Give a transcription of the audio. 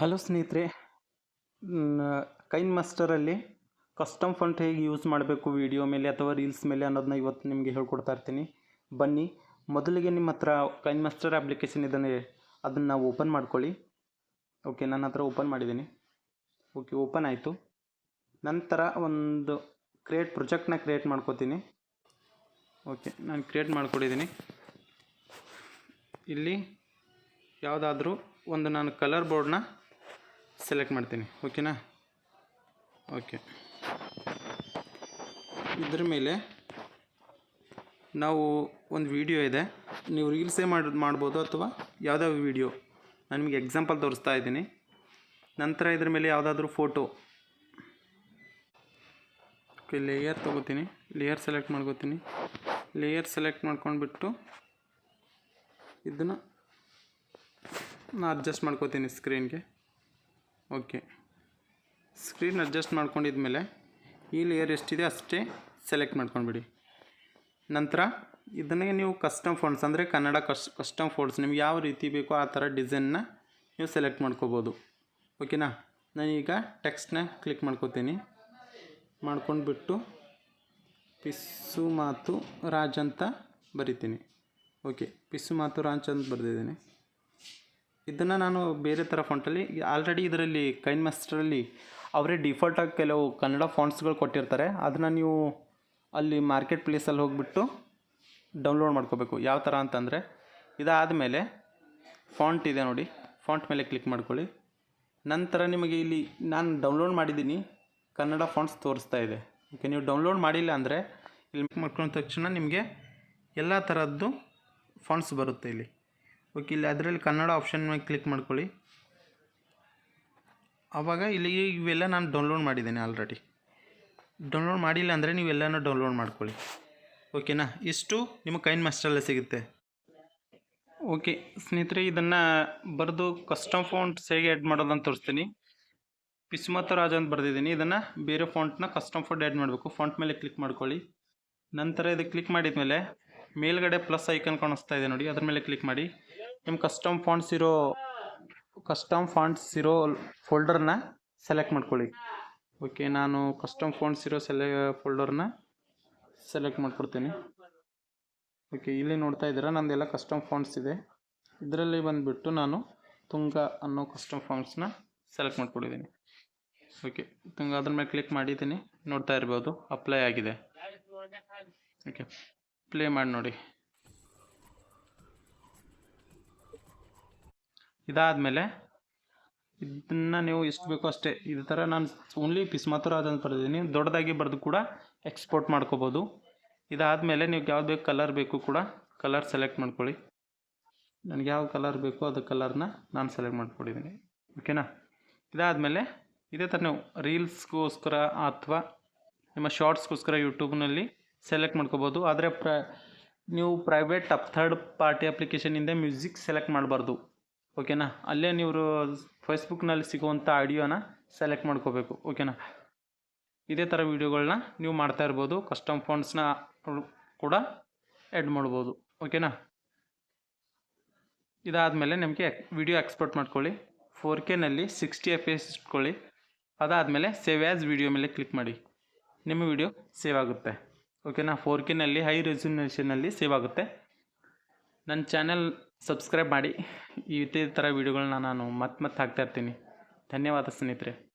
Hello ಸ್ನೇಹಿತರೆ ಕೈನ್ ಮಾಸ್ಟರಲ್ಲಿ custom ಫಂಟ್ ಹೇಗೆ use ಮಾಡಬೇಕು ವಿಡಿಯೋ ಮೇಲೆ ಅಥವಾ ರೀಲ್ಸ್ ಮೇಲೆ ಅನ್ನೋದನ್ನ ಇವತ್ತು ನಿಮಗೆ ಹೇಳ್ಕೊಡ್ತಾ ಇರ್ತೀನಿ. ಬನ್ನಿ, ಮೊದಲಿಗೆ ನಿಮ್ಮ ಹತ್ರ ಕೈನ್ ಮಾಸ್ಟರ್ ಅಪ್ಲಿಕೇಶನ್ ಇದನ್ನೇ ಅದನ್ನು ನಾವು ಓಪನ್ ಮಾಡ್ಕೊಳ್ಳಿ. ಓಕೆ ನನ್ನ ಹತ್ರ ಓಪನ್ ಮಾಡಿದ್ದೀನಿ. ಓಕೆ ಓಪನ್ ಆಯಿತು. ನಂತರ ಒಂದು ಕ್ರಿಯೇಟ್ ಪ್ರೊಜೆಕ್ಟ್ನ ಕ್ರಿಯೇಟ್ ಮಾಡ್ಕೋತೀನಿ. ಓಕೆ ನಾನು ಕ್ರಿಯೇಟ್ ಮಾಡ್ಕೊಂಡಿದ್ದೀನಿ. ಇಲ್ಲಿ ಯಾವುದಾದ್ರೂ ಒಂದು ನಾನು ಕಲರ್ ಬೋರ್ಡ್ನ ಸೆಲೆಕ್ಟ್ ಮಾಡ್ತೀನಿ. ಓಕೆನಾ ಓಕೆ ಇದ್ರ ಮೇಲೆ ನಾವು ಒಂದು ವಿಡಿಯೋ ಇದೆ. ನೀವು ರೀಲ್ಸೇ ಮಾಡಿ, ಮಾಡ್ಬೋದು ಅಥವಾ ಯಾವುದ್ಯಾವ ವಿಡಿಯೋ ನಾನು ನಿಮಗೆ ಎಕ್ಸಾಂಪಲ್ ತೋರಿಸ್ತಾ ಇದ್ದೀನಿ. ನಂತರ ಇದ್ರ ಮೇಲೆ ಯಾವುದಾದ್ರೂ ಫೋಟೋ ಓಕೆ ಲೇಯರ್ ತೊಗೋತೀನಿ. ಲೇಯರ್ ಸೆಲೆಕ್ಟ್ ಮಾಡ್ಕೋತೀನಿ. ಲೇಯರ್ ಸೆಲೆಕ್ಟ್ ಮಾಡ್ಕೊಂಡ್ಬಿಟ್ಟು ಇದನ್ನು ನಾನು ಅಡ್ಜಸ್ಟ್ ಮಾಡ್ಕೋತೀನಿ ಸ್ಕ್ರೀನ್ಗೆ ಓಕೆ. ಸ್ಕ್ರೀನ್ ಅಡ್ಜಸ್ಟ್ ಮಾಡ್ಕೊಂಡಿದ್ಮೇಲೆ ಈ ಲೇಯರ್ ಎಷ್ಟಿದೆ ಅಷ್ಟೇ ಸೆಲೆಕ್ಟ್ ಮಾಡ್ಕೊಂಡ್ಬಿಡಿ. ನಂತರ ಇದನ್ನೇ ನೀವು ಕಸ್ಟಮ್ ಫೋನ್ಸ್ ಅಂದರೆ ಕನ್ನಡ ಕಸ್ ಕಸ್ಟಮ್ ಫೋನ್ಸ್ ನಿಮ್ಗೆ ಯಾವ ರೀತಿ ಬೇಕೋ ಆ ಥರ ಡಿಸೈನ್ನ ನೀವು ಸೆಲೆಕ್ಟ್ ಮಾಡ್ಕೋಬೋದು. ಓಕೆನಾ ನಾನೀಗ ಟೆಕ್ಸ್ಟ್ನ ಕ್ಲಿಕ್ ಮಾಡ್ಕೋತೀನಿ. ಮಾಡ್ಕೊಂಡ್ಬಿಟ್ಟು ಪಿಸ್ಸು ಮಾತು ರಾಜ್ ಅಂತ ಬರಿತೀನಿ. ಓಕೆ ಪಿಸ್ಸು ಮಾತು ರಾಜ್ ಅಂತ ಬರೆದಿದ್ದೀನಿ. ಇದನ್ನು ನಾನು ಬೇರೆ ಥರ ಫಾಂಟಲ್ಲಿ ಆಲ್ರೆಡಿ ಇದರಲ್ಲಿ ಕೈನ್ ಮಾಸ್ಟರಲ್ಲಿ ಅವರೇ ಡಿಫಾಲ್ಟಾಗಿ ಕೆಲವು ಕನ್ನಡ ಫಾಂಟ್ಸ್ಗಳು ಕೊಟ್ಟಿರ್ತಾರೆ. ಅದನ್ನು ನೀವು ಅಲ್ಲಿ ಮಾರ್ಕೆಟ್ ಪ್ಲೇಸಲ್ಲಿ ಹೋಗಿಬಿಟ್ಟು ಡೌನ್ಲೋಡ್ ಮಾಡ್ಕೋಬೇಕು. ಯಾವ ಥರ ಅಂತಂದರೆ, ಇದಾದಮೇಲೆ ಫಾಂಟ್ ಇದೆ ನೋಡಿ. ಫಾಂಟ್ ಮೇಲೆ ಕ್ಲಿಕ್ ಮಾಡ್ಕೊಳ್ಳಿ. ನಂತರ ನಿಮಗೆ ಇಲ್ಲಿ ನಾನು ಡೌನ್ಲೋಡ್ ಮಾಡಿದ್ದೀನಿ. ಕನ್ನಡ ಫಾಂಟ್ಸ್ ತೋರಿಸ್ತಾ ಇದೆ. ಓಕೆ ನೀವು ಡೌನ್ಲೋಡ್ ಮಾಡಿಲ್ಲ ಅಂದರೆ ಇಲ್ಲಿ ಮಾಡ್ಕೊಂಡ ತಕ್ಷಣ ನಿಮಗೆ ಎಲ್ಲ ಥರದ್ದು ಫಾಂಟ್ಸ್ ಬರುತ್ತೆ ಇಲ್ಲಿ. ಓಕೆ, ಇಲ್ಲಿ ಅದರಲ್ಲಿ ಕನ್ನಡ ಆಪ್ಷನ್ ಮೇಲೆ ಕ್ಲಿಕ್ ಮಾಡ್ಕೊಳ್ಳಿ. ಆವಾಗ ಇಲ್ಲಿ ಇವೆಲ್ಲ ನಾನು ಡೌನ್ಲೋಡ್ ಮಾಡಿದ್ದೇನೆ ಆಲ್ರೆಡಿ ಡೌನ್ಲೋಡ್ ಮಾಡಿಲ್ಲ ಅಂದರೆ ನೀವೆಲ್ಲನೂ ಡೌನ್ಲೋಡ್ ಮಾಡ್ಕೊಳ್ಳಿ. ಓಕೆನಾ ಇಷ್ಟು ನಿಮ್ಮ ಕೈನ್ ಮಾಸ್ಟ್ರಲ್ಲೇ ಸಿಗುತ್ತೆ. ಓಕೆ ಸ್ನೇಹಿತರೆ, ಇದನ್ನು ಬರೆದು ಕಸ್ಟಮ್ ಫಾಂಟ್ಸ್ ಹೇಗೆ ಆ್ಯಡ್ ಮಾಡೋದಂತ ತೋರಿಸ್ತೀನಿ. ರಾಜ ಅಂತ ಬರೆದಿದ್ದೀನಿ. ಇದನ್ನು ಬೇರೆ ಫಾಂಟ್ನ ಕಸ್ಟಮ್ ಫಾಂಟ್ ಆ್ಯಡ್ ಮಾಡಬೇಕು. ಫಾಂಟ್ ಮೇಲೆ ಕ್ಲಿಕ್ ಮಾಡ್ಕೊಳ್ಳಿ. ನಂತರ ಇದು ಕ್ಲಿಕ್ ಮಾಡಿದ ಮೇಲೆ ಮೇಲ್ಗಡೆ ಪ್ಲಸ್ ಐಕನ್ ಕಾಣಿಸ್ತಾ ಇದೆ ನೋಡಿ, ಅದ್ರ ಮೇಲೆ ಕ್ಲಿಕ್ ಮಾಡಿ. ನಿಮ್ಮ ಕಸ್ಟಮ್ ಫಾಂಟ್ಸ್ ಇರೋ ಕಸ್ಟಮ್ ಫಾಂಟ್ಸ್ ಇರೋ ಫೋಲ್ಡರ್ನ ಸೆಲೆಕ್ಟ್ ಮಾಡ್ಕೊಳ್ಳಿ. ಓಕೆ ನಾನು ಕಸ್ಟಮ್ ಫಾಂಟ್ಸ್ ಇರೋ ಸೆಲೆ ಫೋಲ್ಡರ್ನ ಸೆಲೆಕ್ಟ್ ಮಾಡ್ಕೊಡ್ತೀನಿ. ಓಕೆ ಇಲ್ಲಿ ನೋಡ್ತಾ ಇದ್ದೀರಾ, ನಂದೆಲ್ಲ ಕಸ್ಟಮ್ ಫಾಂಟ್ಸ್ ಇದೆ. ಇದರಲ್ಲಿ ಬಂದುಬಿಟ್ಟು ನಾನು ತುಂಗ ಅನ್ನೋ ಕಸ್ಟಮ್ ಫಾಂಟ್ಸ್ನ ಸೆಲೆಕ್ಟ್ ಮಾಡ್ಕೊಂಡಿದ್ದೀನಿ. ಓಕೆ ತುಂಗ ಅದ್ರ ಮೇಲೆ ಕ್ಲಿಕ್ ಮಾಡಿದ್ದೀನಿ. ನೋಡ್ತಾ ಇರ್ಬೋದು ಅಪ್ಲೈ ಆಗಿದೆ. ಓಕೆ ಪ್ಲೇ ಮಾಡಿ ನೋಡಿ. ಇದಾದಮೇಲೆ ಇದನ್ನು ನೀವು ಎಷ್ಟು ಬೇಕೋ ಅಷ್ಟೇ. ಇದೇ ಥರ ನಾನು ಓನ್ಲಿ ಪಿಸ್ ಮಾತ್ರ ಅದನ್ನು ಬರೆದಿದ್ದೀನಿ. ದೊಡ್ಡದಾಗಿ ಬರೆದು ಕೂಡ ಎಕ್ಸ್ಪೋರ್ಟ್ ಮಾಡ್ಕೋಬೋದು. ಇದಾದಮೇಲೆ ನೀವು ಯಾವ್ದು ಬೇಕು ಕಲರ್ ಬೇಕು ಕೂಡ ಕಲರ್ ಸೆಲೆಕ್ಟ್ ಮಾಡ್ಕೊಳ್ಳಿ. ನನಗೆ ಯಾವ ಕಲರ್ ಬೇಕೋ ಅದು ಕಲರ್ನ ನಾನು ಸೆಲೆಕ್ಟ್ ಮಾಡ್ಕೊಂಡಿದ್ದೀನಿ. ಓಕೆನಾ ಇದಾದಮೇಲೆ ಇದೇ ಥರ ನೀವು ರೀಲ್ಸ್ಗೋಸ್ಕರ ಅಥವಾ ನಿಮ್ಮ ಶಾರ್ಟ್ಸ್ಗೋಸ್ಕರ ಯೂಟ್ಯೂಬ್ನಲ್ಲಿ ಸೆಲೆಕ್ಟ್ ಮಾಡ್ಕೋಬೋದು. ಆದರೆ ಪ್ರ ನೀವು ಪ್ರೈವೇಟ್ ಅಪ್ ಥರ್ಡ್ ಪಾರ್ಟಿ ಅಪ್ಲಿಕೇಶನಿಂದ ಮ್ಯೂಸಿಕ್ ಸೆಲೆಕ್ಟ್ ಮಾಡಬಾರ್ದು. ಓಕೆನಾ? ಅಲ್ಲೇ ನೀವು ಫೇಸ್ಬುಕ್ನಲ್ಲಿ ಸಿಗುವಂಥ ಆಡಿಯೋನ ಸೆಲೆಕ್ಟ್ ಮಾಡ್ಕೋಬೇಕು, ಓಕೆನಾ? ಇದೇ ಥರ ವೀಡಿಯೋಗಳನ್ನ ನೀವು ಮಾಡ್ತಾ ಇರ್ಬೋದು, ಕಸ್ಟಮ್ ಫೋನ್ಸ್ನ ಕೂಡ ಆ್ಯಡ್ ಮಾಡ್ಬೋದು, ಓಕೆನಾ? ಇದಾದಮೇಲೆ ನಿಮಗೆ ವಿಡಿಯೋ ಎಕ್ಸ್ಪೋರ್ಟ್ ಮಾಡ್ಕೊಳ್ಳಿ ಫೋರ್ ಕೆನಲ್ಲಿ ಸಿಕ್ಸ್ಟಿ ಎಫ್ ಎಸ್ ಇಟ್ಕೊಳ್ಳಿ, ಅದಾದಮೇಲೆ ಸೇವ್ ಆ್ಯಸ್ ವಿಡಿಯೋ ಮೇಲೆ ಕ್ಲಿಕ್ ಮಾಡಿ, ನಿಮ್ಮ ವಿಡಿಯೋ ಸೇವ್ ಆಗುತ್ತೆ, ಓಕೆನಾ? ಫೋರ್ ಕೆನಲ್ಲಿ ಹೈ ರೆಸಿನೇಷನಲ್ಲಿ ಸೇವ್ ಆಗುತ್ತೆ. ನನ್ನ ಚಾನೆಲ್ ಸಬ್ಸ್ಕ್ರೈಬ್ ಮಾಡಿ ಇದೇ ಥರ ವೀಡಿಯೋಗಳನ್ನ ನಾನು ಮತ್ತೆ ಮತ್ತೆ ಹಾಕ್ತಾ ಇರ್ತೀನಿ. ಧನ್ಯವಾದ ಸ್ನೇಹಿತರೆ.